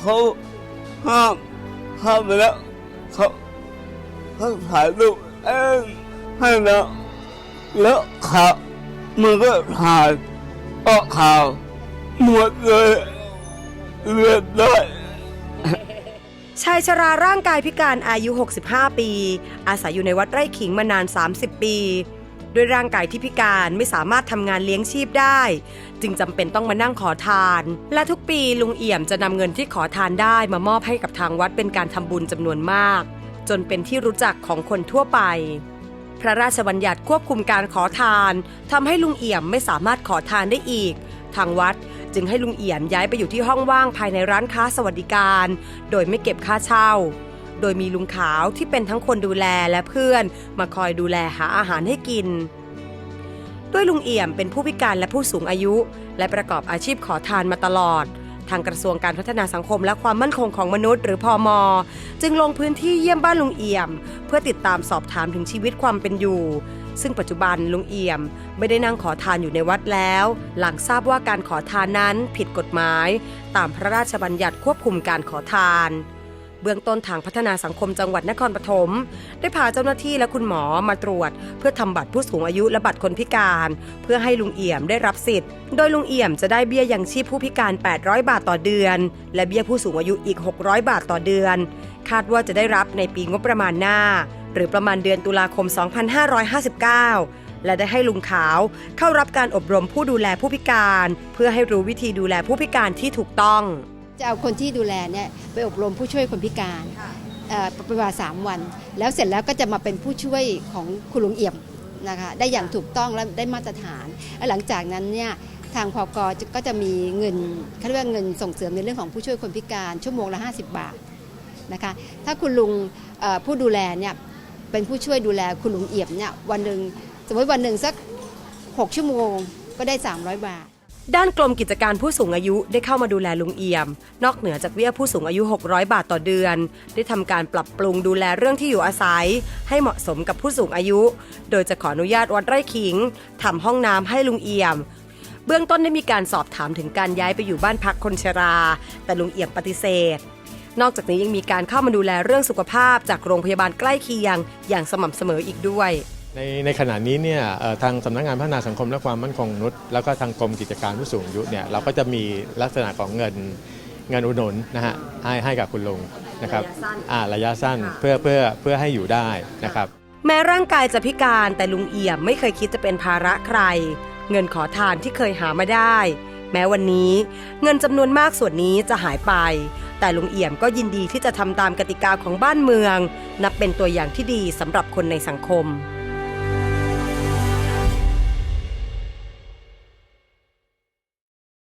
เขาห้ามห้ามไปแล้วเขาเขาถ่ายรูปเองให้แล้วแล้วข่าวมันก็ถ่ายออกข่าวหมดเลยเลือดได้ชายชราร่างกายพิการอายุ 65 ปี อาศัยอยู่ในวัดไร่ขิงมานาน 30 ปี ด้วยร่างกายที่พิการไม่สามารถทำงานเลี้ยงชีพได้ จึงจำเป็นต้องมานั่งขอทาน และทุกปีลุงเอี่ยมจะนำเงินที่ขอทานได้มามอบให้กับทางวัดเป็นการทำบุญจำนวนมาก จนเป็นที่รู้จักของคนทั่วไป พระราชบัญญัติควบคุมการขอทานทำให้ลุงเอี่ยมไม่สามารถขอทานได้อีก ทางวัดจึงให้ลุงเอี่ยมย้ายไปอยู่ที่ห้องว่างภายในร้านค้าสวัสดิการ โดยไม่เก็บค่าเช่า โดยมีลุงขาวที่เป็นทั้งคนดูแลและเพื่อน มาคอยดูแลหาอาหารให้กิน ด้วยลุงเอี่ยมเป็นผู้พิการและผู้สูงอายุ และประกอบอาชีพขอทานมาตลอด ทางกระทรวงการพัฒนาสังคมและความมั่นคงของมนุษย์หรือพอมจึงลงพื้นที่เยี่ยมบ้านลุงเอี่ยม เพื่อติดตามสอบถามถึงชีวิตความเป็นอยู่ซึ่งปัจจุบันลุงเอี่ยมไม่ได้นั่งขอทานอยู่ในวัดแล้ว หลังทราบว่าการขอทานนั้นผิดกฎหมาย ตามพระราชบัญญัติควบคุมการขอทาน เบื้องต้นทางพัฒนาสังคมจังหวัดนครปฐมได้พาเจ้าหน้าที่และคุณหมอมาตรวจ เพื่อทำบัตรผู้สูงอายุและบัตรคนพิการ เพื่อให้ลุงเอี่ยมได้รับสิทธิ์ โดยลุงเอี่ยมจะได้เบี้ยยังชีพผู้พิการ 800 บาทต่อเดือน และเบี้ยผู้สูงอายุอีก 600 บาทต่อเดือน คาดว่าจะได้รับในปีงบประมาณหน้า หรือประมาณเดือนตุลาคม 2559และได้ให้ลุงขาวเข้ารับการอบรมผู้ดูแลผู้พิการ เพื่อให้รู้วิธีดูแลผู้พิการที่ถูกต้อง จะเอาคนที่ดูแลเนี่ยไปอบรมผู้ช่วยคนพิการเอ่อเป็นเวลาสามวัน แล้วเสร็จแล้วก็จะมาเป็นผู้ช่วยของคุณลุงเอี่ยมนะคะได้อย่างถูกต้องและได้มาตรฐาน และหลังจากนั้นเนี่ยทางพกจะก็จะมีเงินเขาเรียกว่าเงินส่งเสริมในเรื่องของผู้ช่วยคนพิการชั่วโมงละ 50 บาทนะคะถ้าคุณลุงเอ่อผู้ดูแลเนี่ยเป็นผู้ช่วยดูแลคุณลุงเอี่ยมเนี่ยวันหนึ่งสมมติวันหนึ่งสัก 6 ชั่วโมงก็ได้ 300 บาท ด้านกรมกิจการผู้สูงอายุได้เข้ามาดูแลลุงเอี่ยม นอกเหนือจากเบี้ยผู้สูงอายุ 600 บาทต่อเดือน ได้ทำการปรับปรุงดูแลเรื่องที่อยู่อาศัย ให้เหมาะสมกับผู้สูงอายุ โดยจะขออนุญาตวัดไร่ขิงทำห้องน้ำให้ลุงเอี่ยม เบื้องต้นได้มีการสอบถามถึงการย้ายไปอยู่บ้านพักคนชรา แต่ลุงเอี่ยมปฏิเสธ นอกจากนี้ยังมีการเข้ามาดูแลเรื่องสุขภาพจากโรงพยาบาลใกล้เคียง อย่างสม่ำเสมออีกด้วย ในในขณะนี้เนี่ยเอ่อทางสำนักงานพัฒนาสังคมและความมั่นคงมนุษย์แล้วก็ทางกรมกิจการผู้สูงอายุเนี่ยเราก็จะมีลักษณะของเงินเงินอุดหนุนนะฮะให้ให้กับคุณลุงนะครับระยะสั้นอ่าระยะสั้นค่ะเพื่อเพื่อเพื่อให้อยู่ได้นะครับ แม้ร่างกายจะพิการแต่ลุงเอี่ยมไม่เคยคิดจะเป็นภาระใคร เงินขอทานที่เคยหามาได้ แม้วันนี้เงินจำนวนมากส่วนนี้จะหายไป แต่ลุงเอี่ยมก็ยินดีที่จะทำตามกติกาของบ้านเมือง นับเป็นตัวอย่างที่ดีสำหรับคนในสังคม